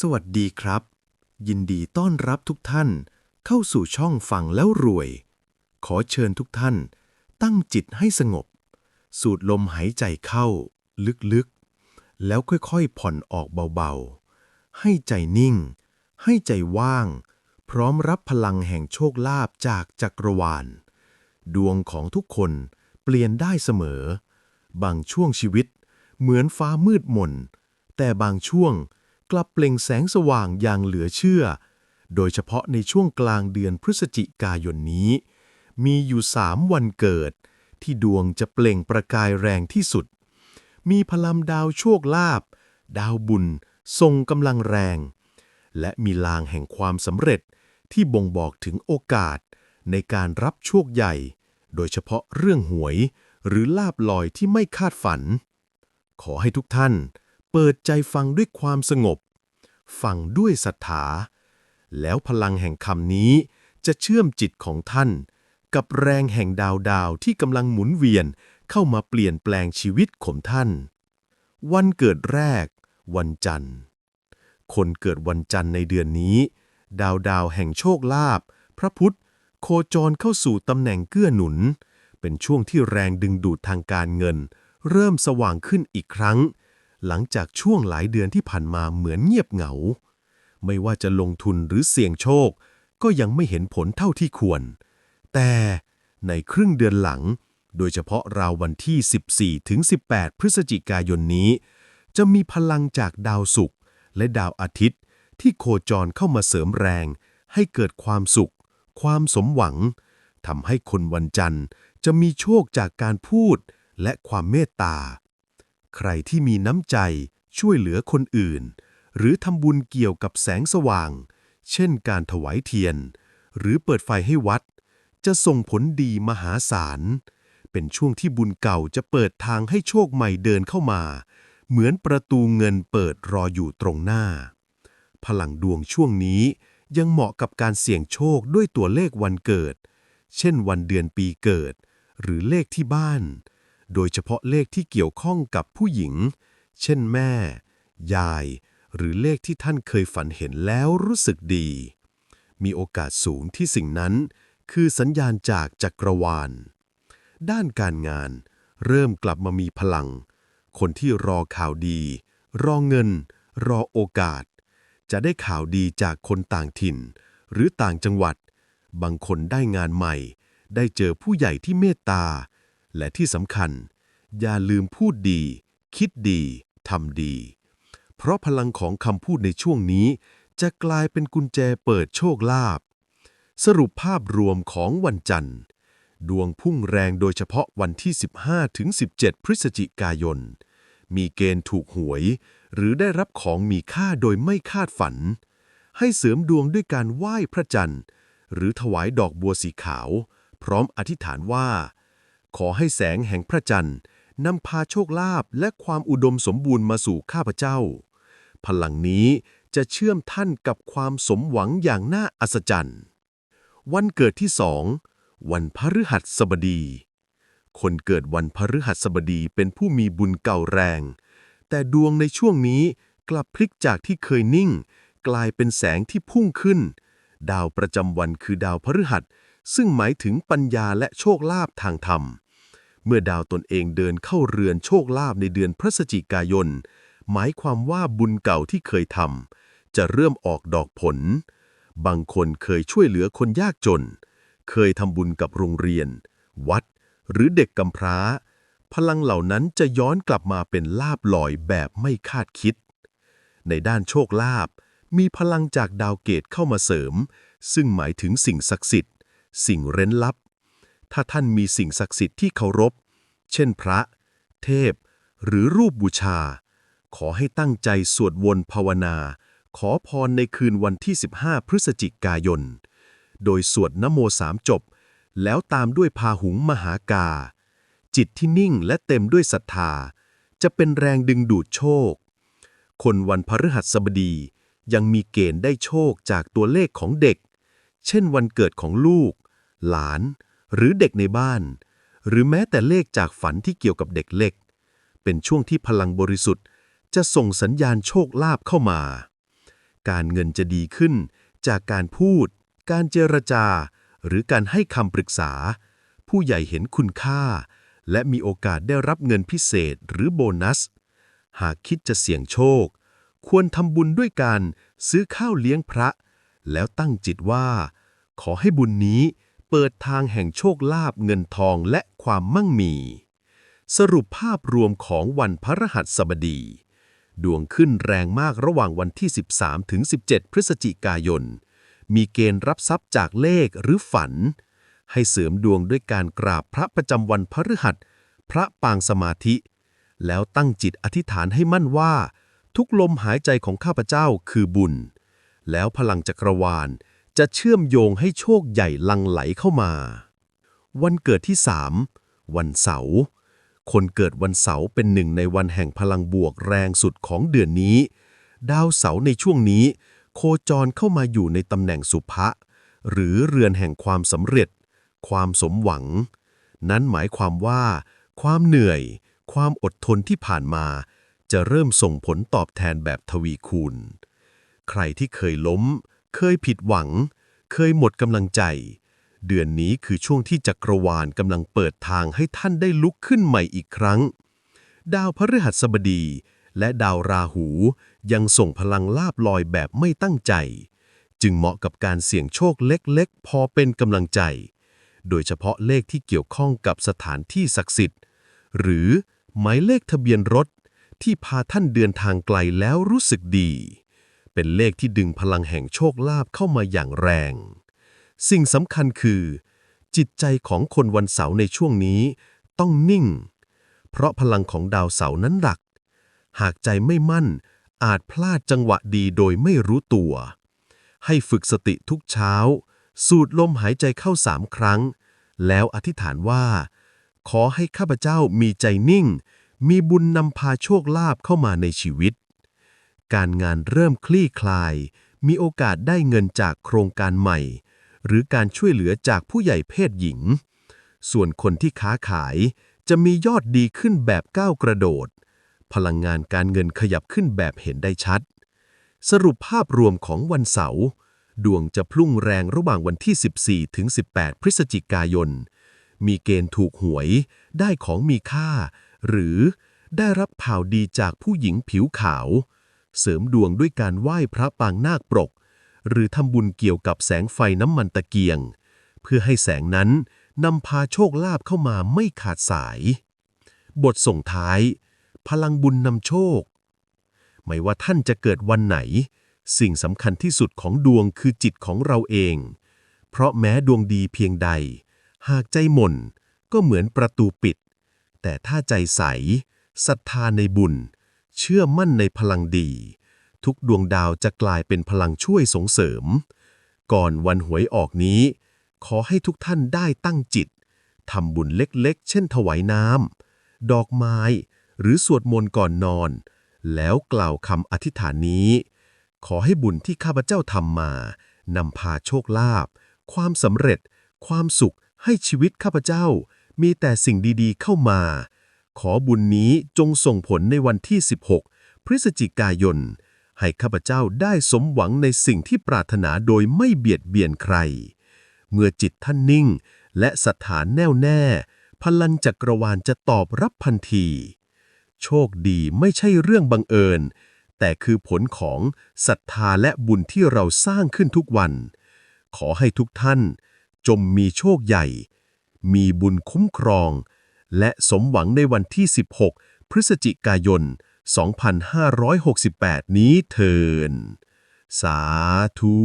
สวัสดีครับ ยินดีต้อนรับทุกท่านเข้าสู่ช่องฟังแล้วรวย ขอเชิญทุกท่าน ตั้งจิตให้สงบ สูดลมหายใจเข้า ลึกๆ แล้วค่อยๆ ผ่อนออกเบาๆ ให้ใจนิ่ง ให้ใจว่าง พร้อมรับพลังแห่งโชคลาภจากจักรวาล ดวงของทุกคนเปลี่ยนได้เสมอ บางช่วงชีวิต เหมือนฟ้ามืดมนแต่บางช่วง กลับเปล่งแสงสว่างอย่างเหลือเชื่อ โดยเฉพาะในช่วงกลางเดือนพฤศจิกายนนี้ มีอยู่สามวันเกิด ที่ดวงจะเปล่งประกายแรงที่สุด มีพลังดาวโชคลาภดาวบุญ ทรงกำลังแรง และมีลางแห่งความสำเร็จที่บ่งบอกถึงโอกาสในการรับโชคใหญ่ โดยเฉพาะเรื่องหวย หรือลาบลอยที่ไม่คาดฝัน ขอให้ทุกท่าน เปิดใจฟังด้วยความสงบ ฟังด้วยศรัทธา แล้วพลังแห่งคำนี้จะเชื่อมจิตของท่าน กับแรงแห่งดาวดาวที่กำลังหมุนเวียนเข้ามาเปลี่ยนแปลงชีวิตของท่าน วันเกิดแรก วันจันทร์ คนเกิดวันจันทร์ในเดือนนี้ ดาวดาวแห่งโชคลาภพระพุธโคจรเข้าสู่ตำแหน่งเกื้อหนุน เป็นช่วงที่แรงดึงดูดทางการเงิน เริ่มสว่างขึ้นอีกครั้ง หลังจากช่วงหลายเดือนที่ผ่านมาเหมือนเงียบเหงา ไม่ว่าจะลงทุนหรือเสี่ยงโชค ก็ยังไม่เห็นผลเท่าที่ควร แต่ในครึ่งเดือนหลัง โดยเฉพาะราววันที่ 14 ถึง 18 พฤศจิกายนนี้ จะมีพลังจากดาวศุกร์และดาวอาทิตย์ ที่โคจรเข้ามาเสริมแรง ให้เกิดความสุข ความสมหวังทำให้คนวันจันทร์จะมีโชคจากการพูดและความเมตตา ใครที่มีน้ำใจช่วยเหลือคนอื่น หรือทำบุญเกี่ยวกับแสงสว่าง เช่นการถวายเทียน หรือเปิดไฟให้วัด จะส่งผลดีมหาศาล เป็นช่วงที่บุญเก่าจะเปิดทางให้โชคใหม่เดินเข้ามา เหมือนประตูเงินเปิดรออยู่ตรงหน้า พลังดวงช่วงนี้ยังเหมาะกับการเสี่ยงโชคด้วยตัวเลขวันเกิด เช่นวันเดือนปีเกิด หรือเลขที่บ้าน โดยเฉพาะเลขที่เกี่ยวข้องกับผู้หญิง เช่นแม่ ยาย หรือเลขที่ท่านเคยฝันเห็นแล้วรู้สึกดี มีโอกาสสูงที่สิ่งนั้น คือสัญญาณจากจักรวาล ด้านการงาน เริ่มกลับมามีพลัง คนที่รอข่าวดี รอเงิน รอโอกาส จะได้ข่าวดีจากคนต่างถิ่น หรือต่างจังหวัด บางคนได้งานใหม่ ได้เจอผู้ใหญ่ที่เมตตา และที่สำคัญ อย่าลืมพูดดี คิดดีทำดี เพราะพลังของคำพูดในช่วงนี้ จะกลายเป็นกุญแจเปิดโชคลาภสรุปภาพรวมของวันจันทร์ ดวงพุ่งแรงโดยเฉพาะวันที่ 15 ถึง 17 พฤศจิกายน มีเกณฑ์ถูกหวย หรือได้รับของมีค่าโดยไม่คาดฝัน ให้เสริมดวงด้วยการไหว้พระจันทร์ หรือถวายดอกบัวสีขาว พร้อมอธิษฐานว่า ขอให้แสงแห่งพระจันทร์นำพาโชคลาภและความอุดมสมบูรณ์มาสู่ข้าพเจ้า พลังนี้จะเชื่อมท่านกับความสมหวังอย่างน่าอัศจรรย์ วันเกิดที่สองวันพฤหัสบดี คนเกิดวันพฤหัสบดีเป็นผู้มีบุญเก่าแรง แต่ดวงในช่วงนี้กลับพลิกจากที่เคยนิ่ง กลายเป็นแสงที่พุ่งขึ้น ดาวประจำวันคือดาวพฤหัส ซึ่งหมายถึงปัญญาและโชคลาภทางธรรม เมื่อดาวตนเองเดินเข้าเรือนโชคลาภในเดือนพฤศจิกายน หมายความว่าบุญเก่าที่เคยทำจะเริ่มออกดอกผล บางคนเคยช่วยเหลือคนยากจน เคยทำบุญกับโรงเรียน วัด หรือเด็กกำพร้า พลังเหล่านั้นจะย้อนกลับมาเป็นลาบลอยแบบไม่คาดคิด ในด้านโชคลาภมีพลังจากดาวเกตเข้ามาเสริม ซึ่งหมายถึงสิ่งศักดิ์สิทธิ์ สิ่งเร้นลับ ถ้าท่านมีสิ่งศักดิ์สิทธิ์ที่เคารพ เช่นพระ เทพ หรือรูปบูชา ขอให้ตั้งใจสวดวนภาวนา ขอพรในคืนวันที่ 15 พฤศจิกายน โดยสวดนโมสามจบ แล้วตามด้วยพาหุงมหากา จิตที่นิ่งและเต็มด้วยศรัทธา จะเป็นแรงดึงดูดโชค คนวันพฤหัสบดียังมีเกณฑ์ได้โชคจากตัวเลขของเด็ก เช่นวันเกิดของลูก หลาน หรือเด็กในบ้าน หรือแม้แต่เลขจากฝันที่เกี่ยวกับเด็กเล็ก เป็นช่วงที่พลังบริสุทธิ์ จะส่งสัญญาณโชคลาภเข้ามา การเงินจะดีขึ้น จากการพูด การเจรจา หรือการให้คำปรึกษา ผู้ใหญ่เห็นคุณค่า และมีโอกาสได้รับเงินพิเศษหรือโบนัส หากคิดจะเสี่ยงโชค ควรทำบุญด้วยการซื้อข้าวเลี้ยงพระ แล้วตั้งจิตว่า ขอให้บุญนี้ เปิดทางแห่งโชคลาภเงินทองและความมั่งมี สรุปภาพรวมของวันพระรหัสบดี ดวงขึ้นแรงมากระหว่างวันที่ 13 ถึง 17 พฤศจิกายน มีเกณฑ์รับทรัพย์จากเลขหรือฝัน ให้เสริมดวงด้วยการกราบพระประจำวันพฤหัส พระปางสมาธิ แล้วตั้งจิตอธิษฐานให้มั่นว่า ทุกลมหายใจของข้าพเจ้าคือบุญ แล้วพลังจักรวาล จะเชื่อมโยงให้โชคใหญ่ลังไหลเข้ามา วันเกิดที่ 3 วันเสาร์ คนเกิดวันเสาร์เป็นหนึ่งในวันแห่งพลังบวกแรงสุดของเดือนนี้ ดาวเสาร์ในช่วงนี้ โคจรเข้ามาอยู่ในตำแหน่งสุภะ หรือเรือนแห่งความสำเร็จ ความสมหวัง นั้นหมายความว่า ความเหนื่อย ความอดทนที่ผ่านมา จะเริ่มส่งผลตอบแทนแบบทวีคูณ ใครที่เคยล้ม เคยผิดหวัง เคยหมดกำลังใจ เดือนนี้คือช่วงที่จักรวาลกำลังเปิดทางให้ท่านได้ลุกขึ้นใหม่อีกครั้ง ดาวพฤหัสบดี และดาวราหูยังส่งพลังลาบลอยแบบไม่ตั้งใจ จึงเหมาะกับการเสี่ยงโชคเล็กๆ พอเป็นกำลังใจ โดยเฉพาะเลขที่เกี่ยวข้องกับสถานที่ศักดิ์สิทธิ์ หรือหมายเลขทะเบียนรถที่พาท่านเดินทางไกลแล้วรู้สึกดี เป็นเลขที่ดึงพลังแห่งโชคลาภเข้ามาอย่างแรง สิ่งสำคัญคือ จิตใจของคนวันเสาร์ในช่วงนี้ ต้องนิ่ง เพราะพลังของดาวเสาร์นั้นหลัก หากใจไม่มั่น อาจพลาดจังหวะดีโดยไม่รู้ตัว ให้ฝึกสติทุกเช้า สูดลมหายใจเข้าสามครั้ง แล้วอธิษฐานว่า ขอให้ข้าพเจ้ามีใจนิ่ง มีบุญนำพาโชคลาภเข้ามาในชีวิต การงานเริ่มคลี่คลาย มีโอกาสได้เงินจากโครงการใหม่ หรือการช่วยเหลือจากผู้ใหญ่เพศหญิง ส่วนคนที่ค้าขายจะมียอดดีขึ้นแบบก้าวกระโดด พลังงานการเงินขยับขึ้นแบบเห็นได้ชัด สรุปภาพรวมของวันเสาร์ดวงจะพลุ่งแรงระหว่างวันที่ 14 ถึง 18 พฤศจิกายน มีเกณฑ์ถูกหวย ได้ของมีค่า หรือได้รับข่าวดีจากผู้หญิงผิวขาว เสริมดวงด้วยการไหว้พระปางนาคปรก หรือทำบุญเกี่ยวกับแสงไฟน้ำมันตะเกียง เพื่อให้แสงนั้นนำพาโชคลาภเข้ามาไม่ขาดสาย บทส่งท้าย พลังบุญนำโชค ไม่ว่าท่านจะเกิดวันไหน สิ่งสำคัญที่สุดของดวงคือจิตของเราเอง เพราะแม้ดวงดีเพียงใด หากใจหม่นก็เหมือนประตูปิด แต่ถ้าใจใสศรัทธาในบุญ เชื่อมั่นในพลังดี ทุกดวงดาวจะกลายเป็นพลังช่วยส่งเสริม ก่อนวันหวยออกนี้ ขอให้ทุกท่านได้ตั้งจิตทำบุญเล็กๆ เช่นถวายน้ำดอกไม้ หรือสวดมนต์ก่อนนอน แล้วกล่าวคำอธิษฐานนี้ ขอให้บุญที่ข้าพเจ้าทำมานำพาโชคลาภความสำเร็จ ความสุขให้ชีวิตข้าพเจ้า มีแต่สิ่งดีๆเข้ามา ขอบุญนี้จงส่งผลในวันที่ 16 พฤศจิกายน ให้ข้าพเจ้าได้สมหวังในสิ่งที่ปรารถนาโดยไม่เบียดเบียนใคร เมื่อจิตท่านนิ่ง และสถานแน่วแน่ พลังจักรวาลจะตอบรับพันที โชคดีไม่ใช่เรื่องบังเอิญ แต่คือผลของศรัทธาและบุญที่เราสร้างขึ้นทุกวัน ขอให้ทุกท่าน จมมีโชคใหญ่ มีบุญคุ้มครอง และสมหวังในวันที่ 16 พฤศจิกายน 2568 นี้เทิน สาธุ